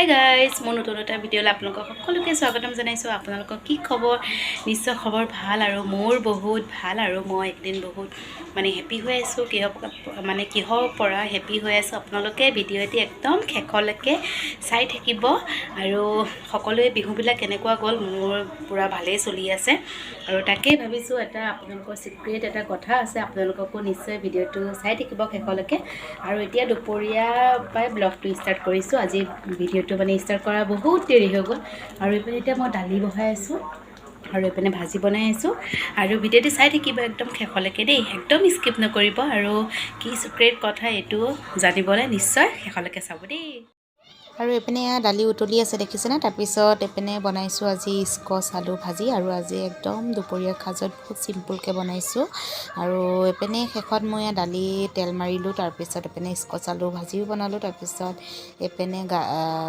Hi guys মোৰ নতুন এটা ভিডিঅ'লৈ আপোনালোকক সকলোকে স্বাগতম জনাইছোঁ। আপোনালোকৰ কি খবৰ? নিশ্চয় খবৰ ভাল আৰু মোৰ বহুত ভাল আৰু মই একদিন বহুত মানে হেপী হৈ আছোঁ। কিহৰ মানে কিহৰ পৰা হেপী হৈ আছোঁ আপোনালোকে ভিডিঅ'টি একদম শেষলৈকে চাই থাকিব। আৰু সকলোৱে বিহুবিলাক কেনেকুৱা গ'ল মোৰ পূৰা ভালেই চলি আছে। আৰু তাকেই ভাবিছোঁ এটা আপোনালোকৰ চিক্ৰেট এটা কথা আছে আপোনালোককো নিশ্চয় ভিডিঅ'টো চাই থাকিব শেষলৈকে। আৰু এতিয়া দুপৰীয়া পৰাই ব্লগটো ষ্টাৰ্ট কৰিছোঁ। আজি ভিডিঅ'টো মানে ষ্টাৰ্ট কৰা বহুত দেৰি হৈ গ'ল। আৰু এইপিনে এতিয়া মই দালি বহাই আছোঁ আৰু এইপিনে ভাজি বনাই আছোঁ। আৰু ভিডিঅ'টো চাই থাকিব একদম শেষলৈকে দেই একদম স্কিপ নকৰিব। আৰু কি চিক্ৰেট কথা এইটো জানিবলৈ নিশ্চয় শেষলৈকে চাব দেই। আৰু এইপিনে দালি উতলি আছে দেখিছেনে? তাৰপিছত এইপিনে বনাইছোঁ আজি স্কচ আলু ভাজি আৰু আজি একদম দুপৰীয়া সাজত বহুত চিম্পুলকৈ বনাইছোঁ। আৰু এইপিনে শেষত মই দালি তেল মাৰিলোঁ তাৰপিছত এইপিনে স্কচ আলু ভাজিও বনালোঁ তাৰপিছত এইপিনে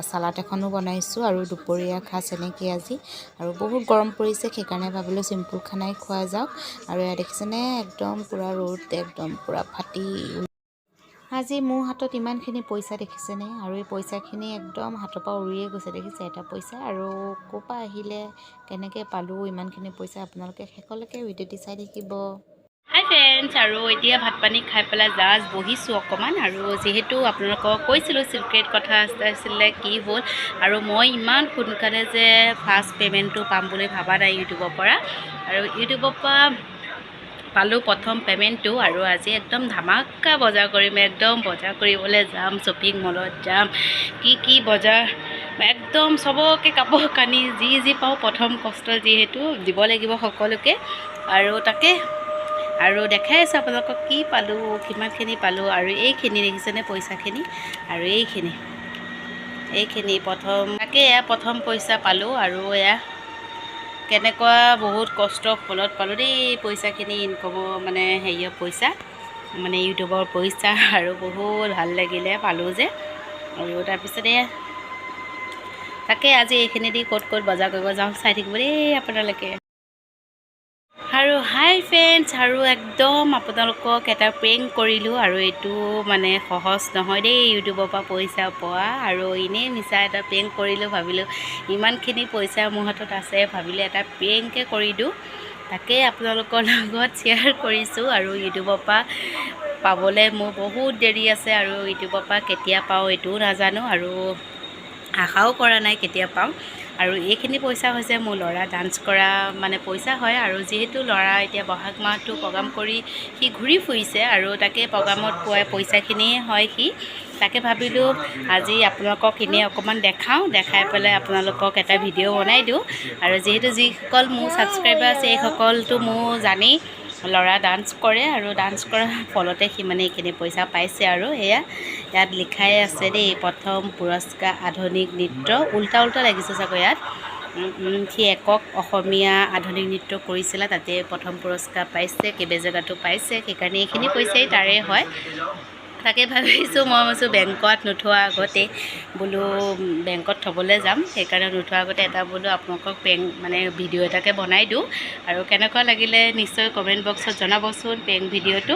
চালাড এখনো বনাইছোঁ আৰু দুপৰীয়া সাজ এনেকৈ আজি। আৰু বহুত গৰম পৰিছে সেইকাৰণে ভাবিলোঁ চিম্পুল খানাই খোৱা যাওক। আৰু দেখিছেনে? একদম পূৰা ৰ'দ একদম পূৰা ফাটি আজি মোৰ হাতত ইমানখিনি পইচা দেখিছেনে? আৰু এই পইচাখিনি একদম হাতৰ পৰা উৰিয়ে গৈছে দেখিছে এটা পইচা? আৰু ক'ৰ পৰা আহিলে? কেনেকৈ পালোঁ? ইমানখিনি পইচা আপোনালোকে শেষলৈকে ভিডিঅ'টি চাই থাকিব। হাই ফ্ৰেণ্ডছ আৰু এতিয়া ভাত পানী খাই পেলাই জাষ্ট বহিছোঁ অকণমান। আৰু যিহেতু আপোনালোকক কৈছিলোঁ চিক্ৰেট কথা আছিলে কি হ'ল? আৰু মই ইমান সোনকালে যে ফাৰ্ষ্ট পে'মেণ্টটো পাম বুলি ভবা নাই ইউটিউবৰ পৰা। আৰু ইউটিউবৰ পৰা পালোঁ প্ৰথম পে'মেণ্টটো আৰু আজি একদম ধামাকা বজাৰ কৰিম একদম বজাৰ কৰিবলৈ যাম শ্বপিং মলত যাম। কি কি বজাৰ? একদম চবকে কাপোৰ কানি যি যি পাওঁ প্ৰথম কষ্ট যিহেতু দিব লাগিব সকলোকে। আৰু তাকে আৰু দেখাই আছোঁ আপোনালোকক কি পালোঁ কিমানখিনি পালোঁ আৰু এইখিনি দেখিছেনে পইচাখিনি? আৰু এইখিনি এইখিনি প্ৰথম তাকে এয়া প্ৰথম পইচা পালোঁ আৰু এয়া কেনেকুৱা বহুত কষ্টৰ ফলত পালোঁ দেই পইচাখিনি ইনকমৰ মানে হেৰিয়ৰ পইচা মানে ইউটিউবৰ পইচা আৰু বহুত ভাল লাগিলে পালোঁ যে। আৰু তাৰপিছত তাকে আজি এইখিনি দি ক'ত ক'ত বজাৰ কৰিব যাওঁ চাই থাকিব দেই আপোনালোকে। আৰু হাই ফ্ৰেণ্ডছ আৰু একদম আপোনালোকক এটা প্ৰেংক কৰিলোঁ আৰু এইটো মানে সহজ নহয় দেই ইউটিউবৰ পৰা পইচা পোৱা। আৰু এনেই মিছা এটা প্ৰেংক কৰিলোঁ ভাবিলোঁ ইমানখিনি পইচা মোৰ হাতত আছে ভাবিলোঁ এটা প্ৰেংকে কৰি দিওঁ। তাকে আপোনালোকৰ লগত শ্বেয়াৰ কৰিছোঁ আৰু ইউটিউবৰ পৰা পাবলৈ মোৰ বহুত দেৰি আছে আৰু ইউটিউবৰ পৰা কেতিয়া পাওঁ এইটোও নাজানো আৰু আশাও কৰা নাই কেতিয়া পাওঁ আৰু এইখিনি পইচা হৈছে মোৰ ল'ৰা ডান্স কৰা মানে পইচা হয়। আৰু যিহেতু ল'ৰা এতিয়া বহাগ মাহটো প্ৰগ্ৰাম কৰি সি ঘূৰি ফুৰিছে আৰু তাকে প্ৰগ্ৰামত পোৱা পইচাখিনিয়ে হয় সি। তাকে ভাবিলোঁ আজি আপোনালোকক এনেই অকণমান দেখাওঁ দেখাই পেলাই আপোনালোকক এটা ভিডিঅ' বনাই দিওঁ। আৰু যিহেতু যিসকল মোৰ ছাবস্ক্ৰাইবাৰ আছে এইসকলটো মোৰ জানেই ল'ৰা ডান্স কৰে আৰু ডান্স কৰাৰ ফলতে সি মানে এইখিনি পইচা পাইছে আৰু এয়া। ইয়াত লিখাই আছে দেই প্ৰথম পুৰস্কাৰ আধুনিক নৃত্য। উল্টা উল্টা লাগিছে চাগৈ ইয়াত। সি একক অসমীয়া আধুনিক নৃত্য কৰিছিলে তাতে প্ৰথম পুৰস্কাৰ পাইছে কেইবে জেগাতো পাইছে সেইকাৰণে এইখিনি পইচাই তাৰে হয়। তাকে ভাবিছোঁ মই ভাবিছোঁ বেংকত নোথোৱা আগতে বোলো বেংকত থ'বলৈ যাম। সেইকাৰণে নোথোৱা আগতে এটা বোলো আপোনালোকক পেংক মানে ভিডিঅ' এটাকে বনাই দিওঁ। আৰু কেনেকুৱা লাগিলে নিশ্চয় কমেণ্ট বক্সত জনাবচোন পেংক ভিডিঅ'টো।